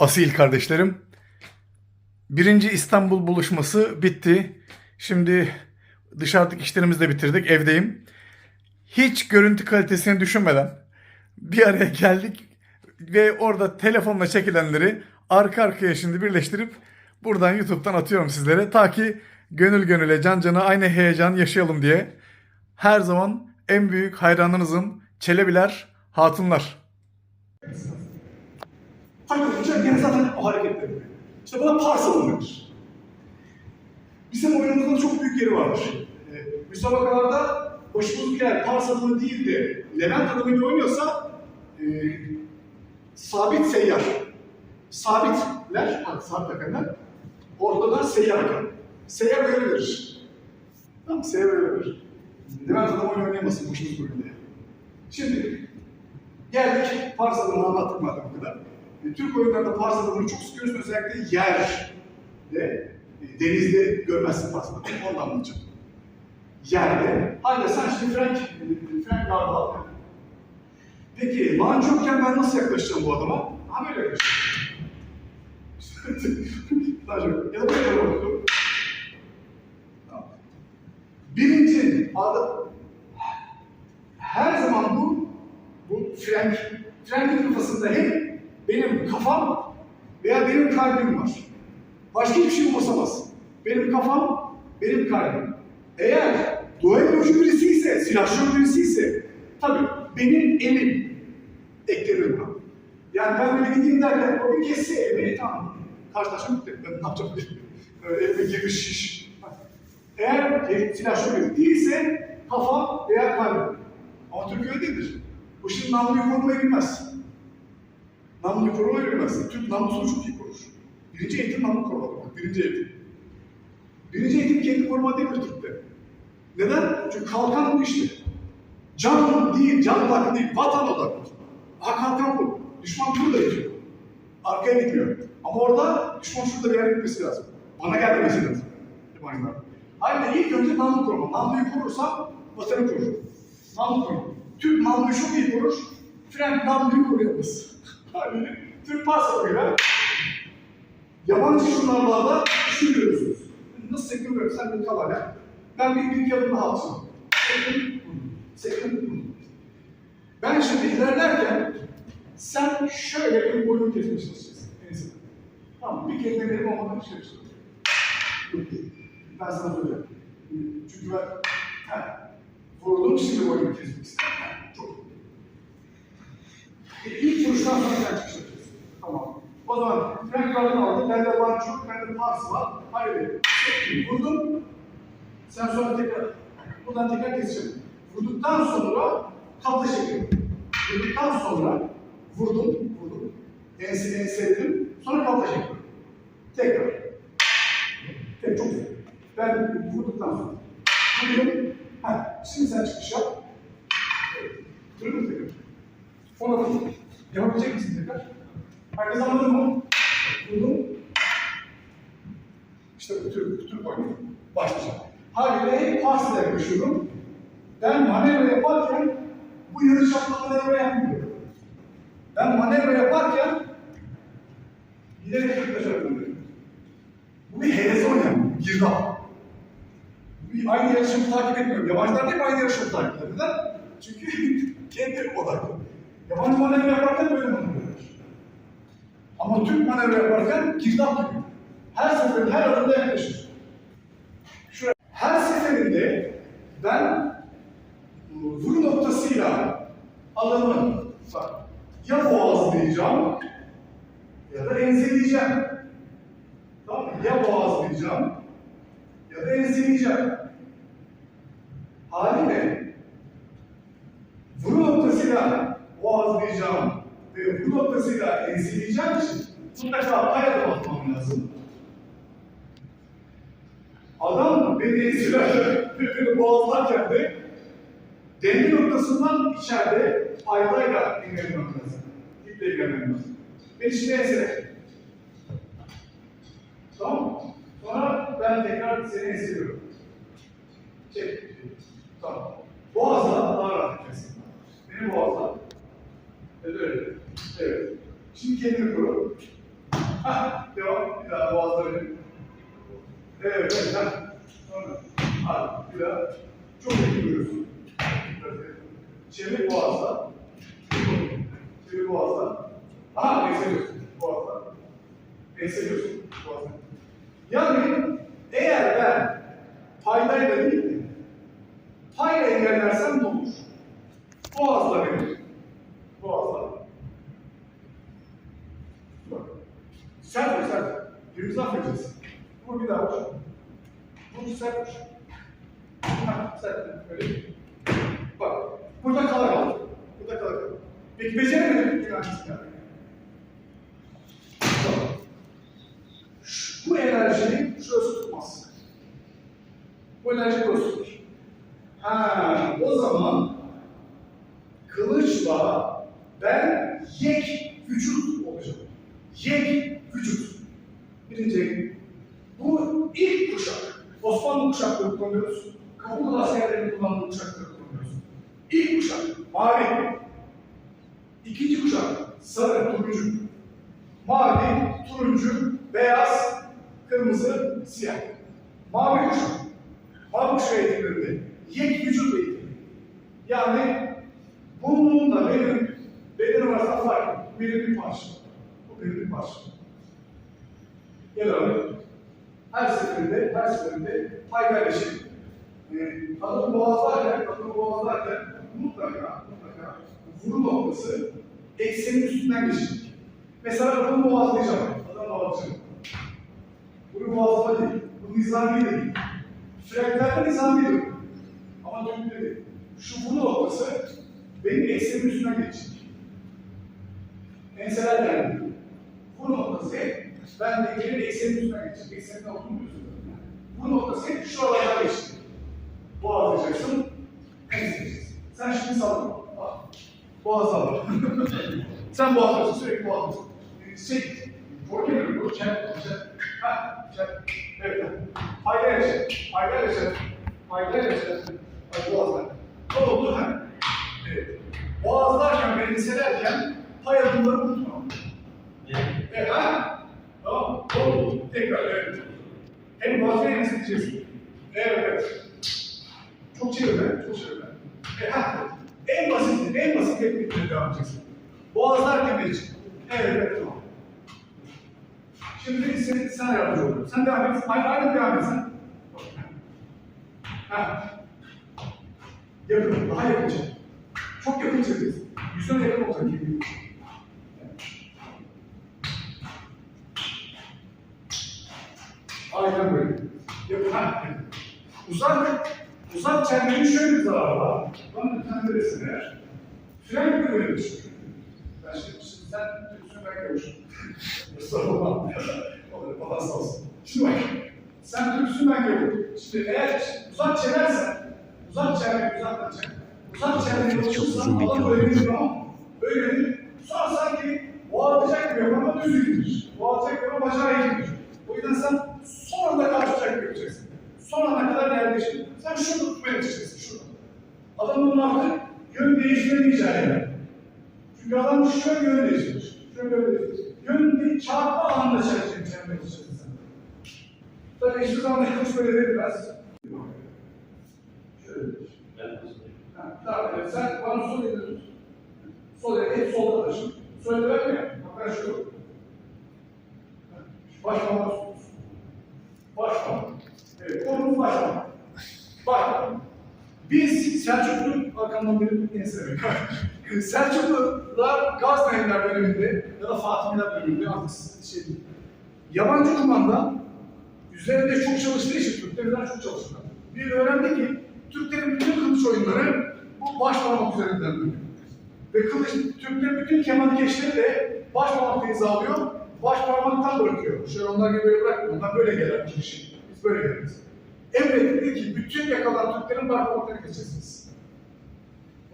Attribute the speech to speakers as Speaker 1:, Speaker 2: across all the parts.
Speaker 1: Asil kardeşlerim. Birinci İstanbul buluşması bitti. Şimdi dışarıdaki işlerimizi de bitirdik. Evdeyim. Hiç görüntü kalitesini düşünmeden bir araya geldik ve orada telefonla çekilenleri arka arkaya şimdi birleştirip buradan YouTube'dan atıyorum sizlere. Ta ki gönül gönüle can cana aynı heyecan yaşayalım diye. Her zaman en büyük hayranınızım Çelebiler, Hatunlar.
Speaker 2: Takılınca gene zaten o hareketleri. İşte buna parsa denir. Bizim oyunumuzda çok büyük yeri vardır. Ee, müsabakalarda başımız bir yer pars adımı değil de Levent adımıyla oynuyorsa e, sabit seyyar. Sabitler, bak sabit hakanlar, ortadan seyyar hakan. Seyyar böyle verir. Tamam, seyyar böyle verir. Levent adımı oyun oynayamasın başımız bölümde. Şimdi geldik pars adımını anlattık madem bu kadar. E, Türk oyunlarında pars adımını çok sıkıyoruz özellikle yer ve e, denizde görmezsin pars adımını. Ondan anlatacağım. Yerde. Hayır sen şimdi Frank, e, Frank Gard'ı al. Peki lan ben nasıl yaklaşacağım bu adama? Ha böyle yaklaşacağım. Daha çok. Ya da böyle. Birinci adı her zaman bu bu Frank Frank'in kafasında hep benim kafam veya benim kalbim var. Başka hiçbir şey umursamaz. Benim kafam, benim kalbim. Eğer duellocu birisi ise, silahşör birisi ise tabii benim elim eklenir buna. Yani ben böyle gideyim derken o bir kesse elimi, tamam. Karşılaşma bitti. Ben ne yapacağım bilmiyorum. Elime girmiş şiş. Eğer silahşör değilse kafa veya kalbim. Ama Türk öyle değildir. Namluyu korumayı bilmez. Namluyu korumayı bilmez. Türk namlusunu çok iyi korur. Birinci eğitim namlu korumadır. Birinci eğitim. Birinci eğitim kendi koruma değildir Türk'te. Neden? Çünkü kalkan bu işte. Can değil, can odaklı değil, vatan odaklı. Ha kalkan bu. Düşman burada yetiyor. Arkaya gitmiyor. Ama orada düşman şurada bir yere gitmesi lazım. Bana gelmemesi lazım. Limanlar. Aynen ilk önce namlu koruma. Namluyu korursam vatanı korur. Namlu koruma. Türk namluyu çok iyi korur. Frank namluyu koruyamaz. Yani Türk pasapıyla yabancı jurnallarda şu görüyorsunuz. Nasıl sekiyorum sen bir kavala. Ben bir bir atacağım. Sektim, sektim. Ben şimdi ilerlerken sen şöyle bir boyun kesmeye çalışacaksın. Neyse. Tamam, bir kez benim olmadan bir şey yapacağım. Ben sana söyleyeyim. Çünkü ben ha, vurdum şimdi boyumu kesmek istedim. İlk vuruştan sonra sen çıkış yapıyorsun. Tamam. O zaman Frank Gardner aldı. Bende var çok, bende pars var. Hayır. Vurdum. Sen sonra tekrar, buradan tekrar keseceğim. Vurduktan sonra kapla çekiyorum. Vurduktan sonra vurdum, vurdum. Ensini enseledim. Sonra kapla çekiyorum. Tekrar. Tek çok güzel. Ben vurduktan sonra. Vurdum. Ha, şimdi sen çıkış yap. Durur mu tekrar? Vurdum. Yapabilecek misin tekrar? Herkes anladı mı? Vurdum. İşte bu tür, tür oyunu. Başlayacağım. Haliyle hep pas ile yaklaşıyorum. Ben manevra yaparken bu yarış yapma manevra yapmıyorum. Ben manevra yaparken giderek yaklaşıyorum. Bu bir helezon yani, girdap. Aynı yarışımı takip etmiyorum. Yabancılar hep aynı yarışımı takip eder. Neden? Çünkü kendi odaklı. Yabancı manevra yaparken böyle manevra yapar. Ama Türk manevra yaparken girdap gibi. Her seferinde, her adımda yaklaşır. Şuraya. Her seferinde ben vuru noktasıyla adamı ya boğazlayacağım ya da enseleyeceğim. Tamam mı? Ya boğazlayacağım ya da enseleyeceğim. Haliyle vuru noktasıyla boğazlayacağım ve vuru noktasıyla enseleyeceğim için mutlaka pay adım atmam lazım. Adam beni silahla birbirini boğazlarken de denge noktasından içeride aylayla indirmem lazım. İple indirmem lazım. Beni şimdi ensele. Tamam mı? Sonra ben tekrar seni enseliyorum. Çek. Tamam. Boğazla daha rahat etmesin. Beni boğazla. Evet. Evet. Şimdi kendini koru. Hah, Devam. Bir daha boğazları. Evet, evet. hah. Sonra. Hadi, bir daha. Çok iyi görüyorsun. Evet. Çevir boğazla. Çevir boğazla. Aha, enseliyorsun boğazla. Enseliyorsun boğazla. Yani eğer ben paydayla değil de payla engellersem ne olur? Boğazla verir. Boğazla. Bak. Sert vur sert. Birbirimizi affedeceğiz. Vur bir daha vur. Vur sert vur. Ha, sert. Öyle değil. Bak. Burada kala kaldı. Burada kala kaldı. Peki beceremedim. Bir tanesi geldi. Bak. Şu- Bu enerjiyi şurası tutmaz. Bu enerji burası tutur. Ha, o zaman kılıçla ben yek vücut olacağım. Yek vücut. Birinci bu ilk kuşak. Osmanlı kuşakları kullanıyoruz. Kapılı askerlerin kullandığı kuşakları kullanıyoruz. İlk kuşak mavi. İkinci kuşak sarı, turuncu. Mavi, turuncu, beyaz, kırmızı, siyah. Mavi kuşak. Mavi kuşak eğitimlerinde yek vücut eğitimi. Yani bununla benim bedenim arasında fark. Benim bir parça. Bu benim bir parça. Gel abi. Her seferinde, her seferinde paylaşım. Ee, adımı boğazlarken, adımı boğazlarken mutlaka, mutlaka vuru noktası eksenin üstünden geçecek. Mesela adımı boğazlayacağım. Adımı boğazlayacağım. Bunu boğazlama değil. Bu nizami de değil. Freklerde nizami de değil. Değil. Şu vuru noktası benim eksenin üstünden geçecek. Enseler geldi. Bu noktası ben de gelin eksenin üstünden geçecek. Eksenin altını biliyorsunuz. Bu noktası hep şuralardan geçecek. Boğazlayacaksın, enseleyeceksin. Sen şimdi sallama. Bak. Boğazla al. Sen boğazlıyorsun, sürekli boğazlıyorsun. Şey, Oraya geliyor, bu çek, çek. Ha, çek. Evet. Hayda yaşa, hayda yaşa, hayda yaşa. Hadi boğazla. Ne oldu ha? Evet. Boğazlarken ve enselerken pay adımları unutma. Evet, ha? Tamam, oldu. Tekrar, evet. Hem boğazı hem enseleyeceksin. Evet, evet. Çok çevirme, çok çevirme. E, ha, en basit, en basit teknikle devam edeceksin. Boğazlarken için. Evet, evet, tamam. Şimdi sen, sen yardımcı oluyorum. Sen devam et. Aynı, aynı devam et sen. Ha. Yakın, daha yakın. Çok yakın çekeceksin. Yüzüne yakın olacak gibi. Aynen böyle. Yakın, ha. Uzak, uzak çemberin şöyle bir zararı var. Bana bir tane verirsin eğer. Fren gibi böyle düşün. Ben şimdi, şimdi sen Türkçünü ben görüşüm. Mustafa Olur, bana sağ olsun. Şimdi bak, sen Türkçünü ben görüyorum. Şimdi eğer uzak çeversen, uzak çevirmek, uzaktan çevir. Uzak çevirmek
Speaker 3: Çok
Speaker 2: olursa,
Speaker 3: uzun
Speaker 2: Allah
Speaker 3: video
Speaker 2: böyle bir ama böyle bir, sonra sanki boğazlayacak gibi ama düz gidilir. Boğazlayacak gibi ama bacağı eğilir. O yüzden sen son anda karşılayacak yapacaksın. Son ana kadar yerleşir. Sen şunu tutmaya çalışacaksın, şunu. Adamın artık yön değiştiremeyeceği yer. Çünkü adam şöyle yön değiştirir. Şöyle yön değiştirir. Yön değil, çarpma anında çalışacaksın. Tabii hiçbir zaman kılıç böyle verilmez. Şöyle. Ha, tamam, evet. sen bana sol elini tut. Sol elini hep solda taşın. Sol elini verme ya. Bak ben şu. Baş parmağı tutuyorsun. Baş parmağı. Evet, kolumuz baş parmağı. Baş. Biz Selçuklu arkamdan biri enselemek. Selçuklular Gazneliler döneminde ya da Fatimiler döneminde artık şey. Yabancı kumanda üzerinde çok çalıştığı için Türklerden çok çalıştılar. Bir öğrendi ki Türklerin bütün kılıç oyunları baş parmak üzerinden. Ve kılıç, Türklerin bütün kemankeşleri de baş parmakta hizalıyor, bırakıyor. Şöyle onlar gibi böyle bırakmıyor, onlar böyle gelir kişi. Biz böyle geliriz. Emredildi ki bütün yakalan Türklerin baş parmaklarını.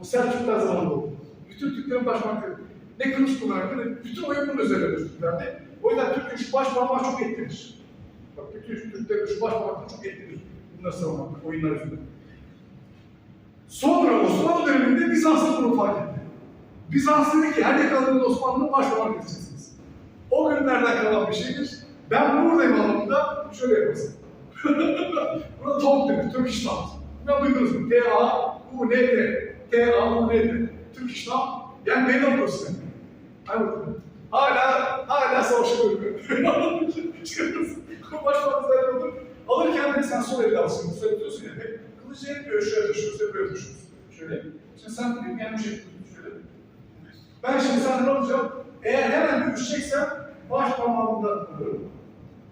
Speaker 2: O Selçuklular zamanında oldu. Bütün Türklerin baş. Ne kılıç kullanırdı, ne bütün oyun bunun üzerine Türklerde. O yüzden Türk'ün şu baş çok etkilenir. Bak bütün Türklerin şu baş parmağı çok etkilenir. Bunları savunmak, oyunlar üzerinde. Sonra Osmanlı döneminde Bizanslı bunu fark etti. Bizans dedi ki her yakaladığınız Osmanlı'nın baş parmağını keseceksiniz. O gün günlerden kalan bir şeydir. Ben buradayım anlamında şöyle yaparsın. Buna talk denir, Turkish Talk. Ne duydunuz mu? T-A-U-N-T. T-A-U-N-T. Turkish Talk. Yani okursun. Hadi bakalım. Hala, hala savaşa bölümü. Çıkarırsın. Başbakan zaten. Alırken de sen sol elle alsın. Diyorsun ya. Hep böyle şöyle taşıyoruz, hep böyle taşıyoruz. Şöyle. Şimdi sen benim yanlış yapıyorsun. Şöyle. Ben şimdi senden alacağım. Eğer hemen düşeceksem baş parmağımdan alıyorum.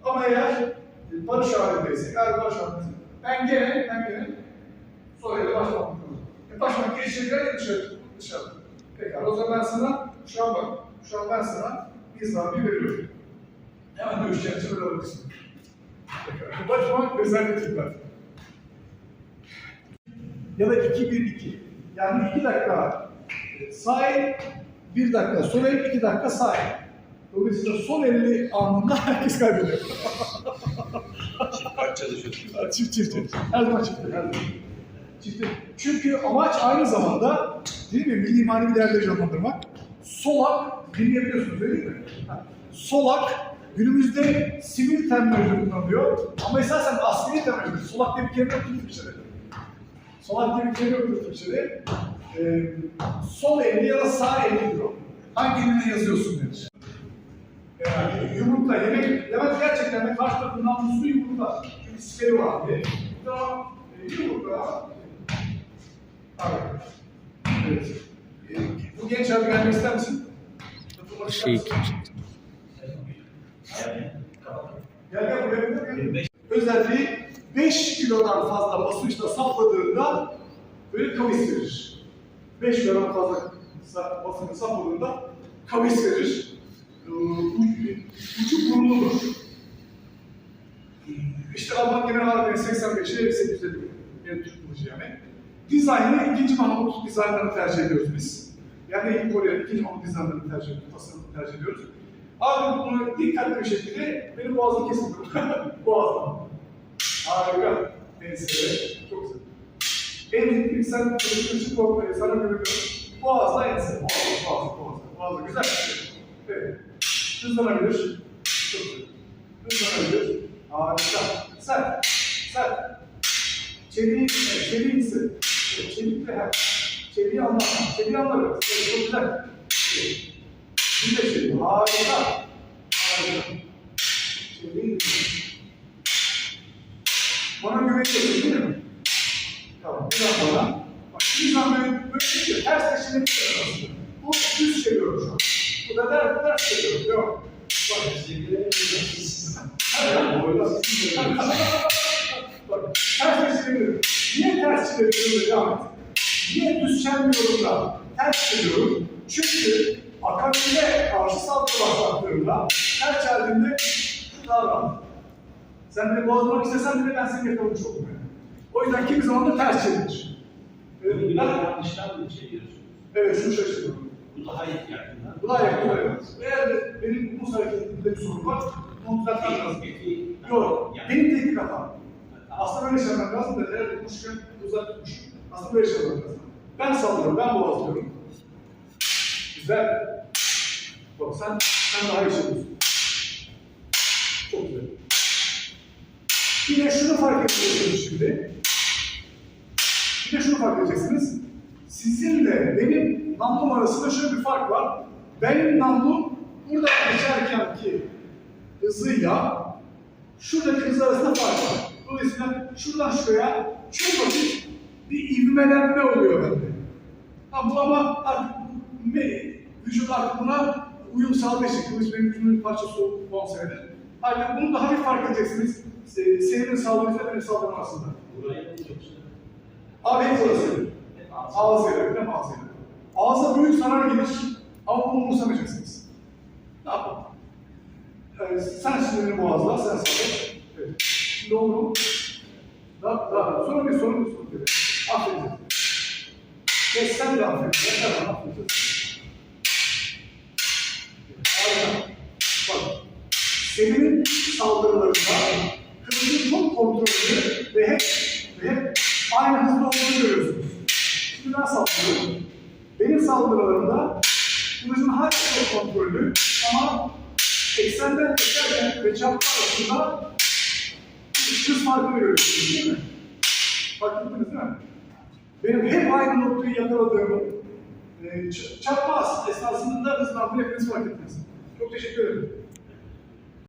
Speaker 2: Ama eğer barış halindeysek, eğer barış halindeysek, ben gene, ben gene sol elle baş parmağımdan alıyorum. E baş parmak geçecekler ya dışarı, dışarı. Pekala o zaman ben sana, şu an bak, şu an ben sana bir veriyorum. Hemen dövüşeceğin için böyle alabilirsin. Pekala. Baş parmak özellikle tipler. Ya da 2-1-2. Yani 2 dakika el, 1 dakika sol el, 2 dakika el. Dolayısıyla sol elli anında herkes kaybediyor.
Speaker 3: Kaç çalışıyorsun?
Speaker 2: çift çift çift. Her zaman çift. Her zaman. Çift. Çünkü amaç aynı zamanda değil mi? Milli manevi değerleri canlandırmak. Solak, dinleyebiliyorsunuz değil mi? Ha. Solak günümüzde sivil terminoloji kullanılıyor. Ama esasen askeri terminoloji. Solak diye bir kelime yok Türkçe'de. Solak diye bir kelime yok Türkçe'de. Ee, sol elli ya da sağ ellidir o. Hangi eline yazıyorsun denir. Yani yumurta yemek, Levent gerçekten de karşı tarafın namuslu yumurta. Çünkü sikeri var diye. Tamam, e, yumurta. Evet. Evet. E, bu genç abi gelmek ister misin?
Speaker 4: Şey?
Speaker 2: Gel gel buraya. Özelliği 5 kilodan fazla basınçla sapladığında böyle kavis verir. 5 kilodan fazla basınçla sapladığında kavis verir. Ee, u- ucu burnudur. İşte Alman Genel Harbi'nin 85'i 850 yani Türk kılıcı yani. Dizaynı ikinci Mahmut dizaynlarını tercih ediyoruz biz. Yani ilk Kore'nin ikinci Mahmut dizaynlarını tercih ediyoruz, tasarımını tercih ediyoruz. Abi bunu dikkatli bir şekilde benim boğazım kesildi. Boğazım. Harika. Neyse, çok güzel. En ilk sen çalıştığın için korkmayı sana görüyorum. Boğazla ense. Boğaz, boğaz, boğaz. Boğaz, güzel. Evet. Hızlanabilir. Çok güzel. Hızlanabilir. Harika. Sen, sen. Çeliği, çeliği ise. Çelik de her. Çeliği anlatma. Çeliği. Evet, çok güzel. Bir de çeliği. Harika. Harika. Çeliği bana güveniyorsun değil mi? Tamam, biraz bana. Bak, bir zaman böyle, böyle bir şey, ters seçenek bir aslında. Bu düz çeviriyorum şu an. Bu da ters, ters çeviriyorum. Devam. Bak, Bak, ters çeviriyorum. Niye ters çeviriyorum? Devam. Niye düz çeviriyorum da ters çeviriyorum? Çünkü akabinde karşı saldırı başlattığımda ters çevirdiğimde daha rahat. Sen beni bozmak istesen bile ben seni yakalamış olurum. Yani. O yüzden kimi zaman da ters çevirir. Evet,
Speaker 3: Bir yanlıştan mı çeviriyorsunuz?
Speaker 2: evet şunu şaşırıyorum.
Speaker 3: Bu daha iyi yani.
Speaker 2: Bu da yakın evet. Eğer de benim bu hareketimde bir sorun var, onu düzeltmem lazım.
Speaker 3: Peki,
Speaker 2: Yok,
Speaker 3: Yani-
Speaker 2: benim teknik hatam. Aslında böyle şeyler lazım da eğer tutmuşken uzak tutmuş. Aslında böyle şeyler lazım. Ben saldırıyorum, ben boğazlıyorum. Güzel. Bak sen, sen daha iyi yapıyorsun. De şunu fark edeceksiniz şimdi. De şunu fark edeceksiniz. Sizin de benim namlum arasında şöyle bir fark var. Benim namlum burada geçerken ki hızıyla şuradaki hız arasında fark var. Dolayısıyla şuradan şuraya çok hafif bir ivmelenme oluyor bende. Ha bu ama artık me- vücut artık buna uyum sağladığı için benim vücudumun parçası olduğu 10 senedir. Halbuki bunu da hafif fark edeceksiniz. Se- Senin sağlığınızla benim
Speaker 3: mı yoksa?
Speaker 2: Abi hep.
Speaker 3: Hep ağzı.
Speaker 2: Ağzıyla, hep ağzıyla. Ağza büyük zarar gelir ama bunu umursamayacaksınız. Ne yapalım? Ee, sen beni boğazla, sen sağla. Evet. Şimdi oldu? Daha, daha, sorun bir sorun bir sorun. Aferin. Ve sen de aferin. Ben de aferin. Harika. Bak. Senin saldırılarında kılıcın çok kontrollü ve hep, ve hep aynı hızda olduğunu görüyorsunuz. Şimdi ben saldırıyorum. Benim saldırılarımda kılıcın hala çok kontrollü ama eksenden geçerken ve çapma arasında hız farkını görüyorsunuz değil mi? Fark ettiniz değil mi? Benim hep aynı noktayı yakaladığımı, e, ç- çarpma esnasında da hızlandığını hepiniz fark ettiniz. Çok teşekkür ederim.